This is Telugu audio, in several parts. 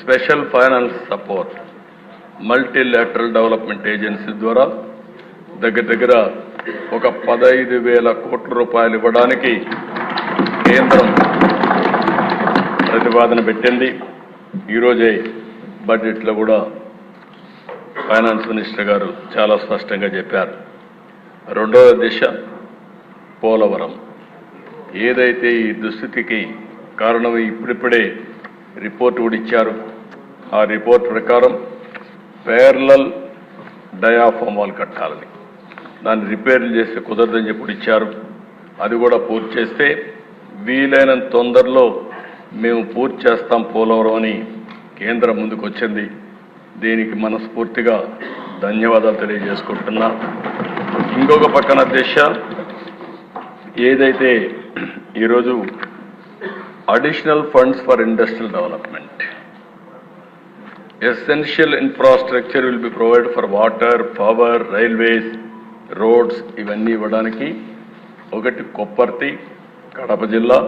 Special finance support multilateral development agency ద్వారా దగ్గర దగ్గర ఒక పదహైదు వేల కోట్ల రూపాయలు ఇవ్వడానికి కేంద్రం ప్రతిపాదన పెట్టింది. ఈరోజే బడ్జెట్లో కూడా ఫైనాన్స్ మినిస్టర్ గారు చాలా స్పష్టంగా చెప్పారు. రెండవ దిశ పోలవరం. ఏదైతే ఈ దుస్థితికి కారణం ఇప్పుడిప్పుడే రిపోర్ట్ కూడా ఇచ్చారు. ఆ రిపోర్ట్ ప్రకారం పేర్లల్ డయాఫామ్ వాల్ కట్టాలని. దాన్ని రిపేర్లు చేస్తే కుదరదని చెప్పి ఇచ్చారు. అది కూడా పూర్తి చేస్తే వీలైనంత తొందరలో మేము పూర్తి చేస్తాం పోలవరం అని కేంద్రం ముందుకు వచ్చింది. దీనికి మనస్ఫూర్తిగా ధన్యవాదాలు తెలియజేసుకుంటున్నా. ఇంకొక పక్కన దిశ ఏదైతే ఈరోజు additional funds for industrial development essential infrastructure will be provide for water power railways roads ఇవన్నీ ఇవ్వడానికి ఒకటి కొప్పర్తి కడప జిల్లా.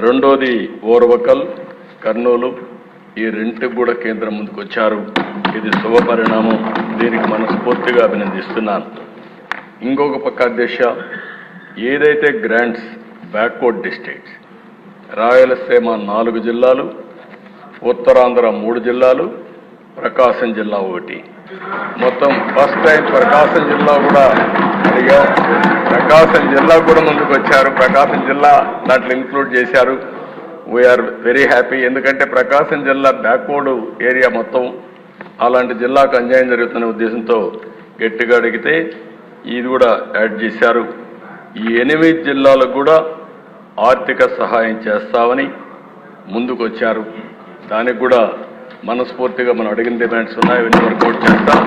రెండోది ఓర్వకల్ కర్నూలు. ఈ రెంటికి కూడా కేంద్రం ముందుకు వచ్చారు. ఇది శుభ పరిణామం. దీనికి మనస్ఫూర్తిగా అభినందిస్తున్నాను. ఇంకొక పక్క దిశ ఏదైతే గ్రాంట్స్ బ్యాక్వర్డ్ డిస్ట్రిక్ట్స్ రాయలసీమ నాలుగు జిల్లాలు ఉత్తరాంధ్ర మూడు జిల్లాలు ప్రకాశం జిల్లా ఒకటి. మొత్తం ఫస్ట్ టైం ప్రకాశం జిల్లా కూడా అడిగా. ప్రకాశం జిల్లా కూడా ముందుకు వచ్చారు. ప్రకాశం జిల్లా దాంట్లో ఇంక్లూడ్ చేశారు. వీఆర్ వెరీ హ్యాపీ ఎందుకంటే ప్రకాశం జిల్లా బ్యాక్వర్డ్ ఏరియా మొత్తం అలాంటి జిల్లాకు అన్యాయం జరుగుతున్న ఉద్దేశంతో గట్టిగా అడిగితే ఇది కూడా యాడ్ చేశారు. ఈ ఎనిమిది జిల్లాలకు కూడా ఆర్థిక సహాయం చేస్తామని ముందుకు వచ్చారు దానికి కూడా మనస్ఫూర్తిగా మనం అడిగిన డిమాండ్స్ ఉన్నాయి అవన్నీ వర్కౌట్ చేస్తాం.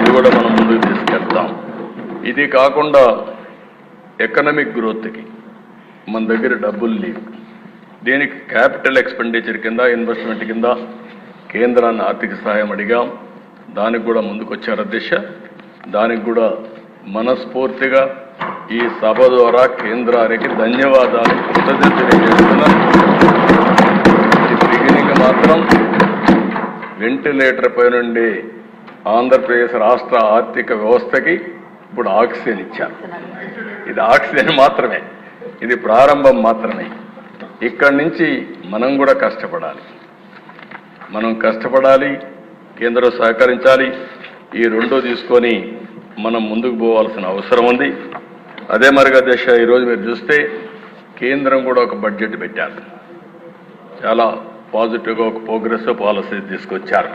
ఇది కూడా మనం ముందుకు తీసుకెళ్తాం. ఇది కాకుండా ఎకనమిక్ గ్రోత్కి మన దగ్గర డబ్బులు లేవు. దీనికి క్యాపిటల్ ఎక్స్పెండిచర్ కింద ఇన్వెస్ట్మెంట్ కింద కేంద్రాన్ని ఆర్థిక సహాయం అడిగాం. దానికి కూడా ముందుకు వచ్చారు అధ్యక్ష. దానికి కూడా మనస్ఫూర్తిగా ఈ సభ ద్వారా కేంద్రానికి ధన్యవాదాలు కృతజ్ఞత తెలియజేస్తున్నాను. బిగినింగ్ మాత్రం వెంటిలేటర్ పై నుండి ఆంధ్రప్రదేశ్ రాష్ట్ర ఆర్థిక వ్యవస్థకి ఇప్పుడు ఆక్సిజన్ ఇచ్చారు. ఇది ఆక్సిజన్ మాత్రమే. ఇది ప్రారంభం మాత్రమే. ఇక్కడి నుంచి మనం కూడా కష్టపడాలి. మనం కష్టపడాలి కేంద్రం సహకరించాలి. ఈ రెండో తీసుకొని మనం ముందుకు పోవాల్సిన అవసరం ఉంది. అదే మరిగా దశ ఈరోజు మీరు చూస్తే కేంద్రం కూడా ఒక బడ్జెట్ పెట్టారు. చాలా పాజిటివ్గా ఒక ప్రోగ్రెస్ పాలసీ తీసుకొచ్చారు.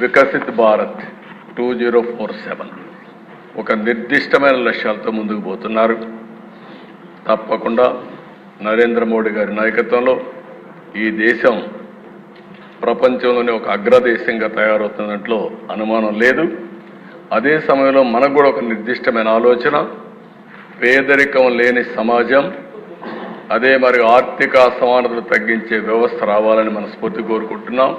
Viksit Bharat two zero four seven ఒక నిర్దిష్టమైన లక్ష్యాలతో ముందుకు పోతున్నారు. తప్పకుండా నరేంద్ర మోడీ గారి నాయకత్వంలో ఈ దేశం ప్రపంచంలోనే ఒక అగ్రదేశంగా తయారవుతున్న దాంట్లో అనుమానం లేదు. అదే సమయంలో మనకు కూడా ఒక నిర్దిష్టమైన ఆలోచన పేదరికం లేని సమాజం అదే మరి ఆర్థిక అసమానతలు తగ్గించే వ్యవస్థ రావాలని మనస్ఫూర్తి కోరుకుంటున్నాం.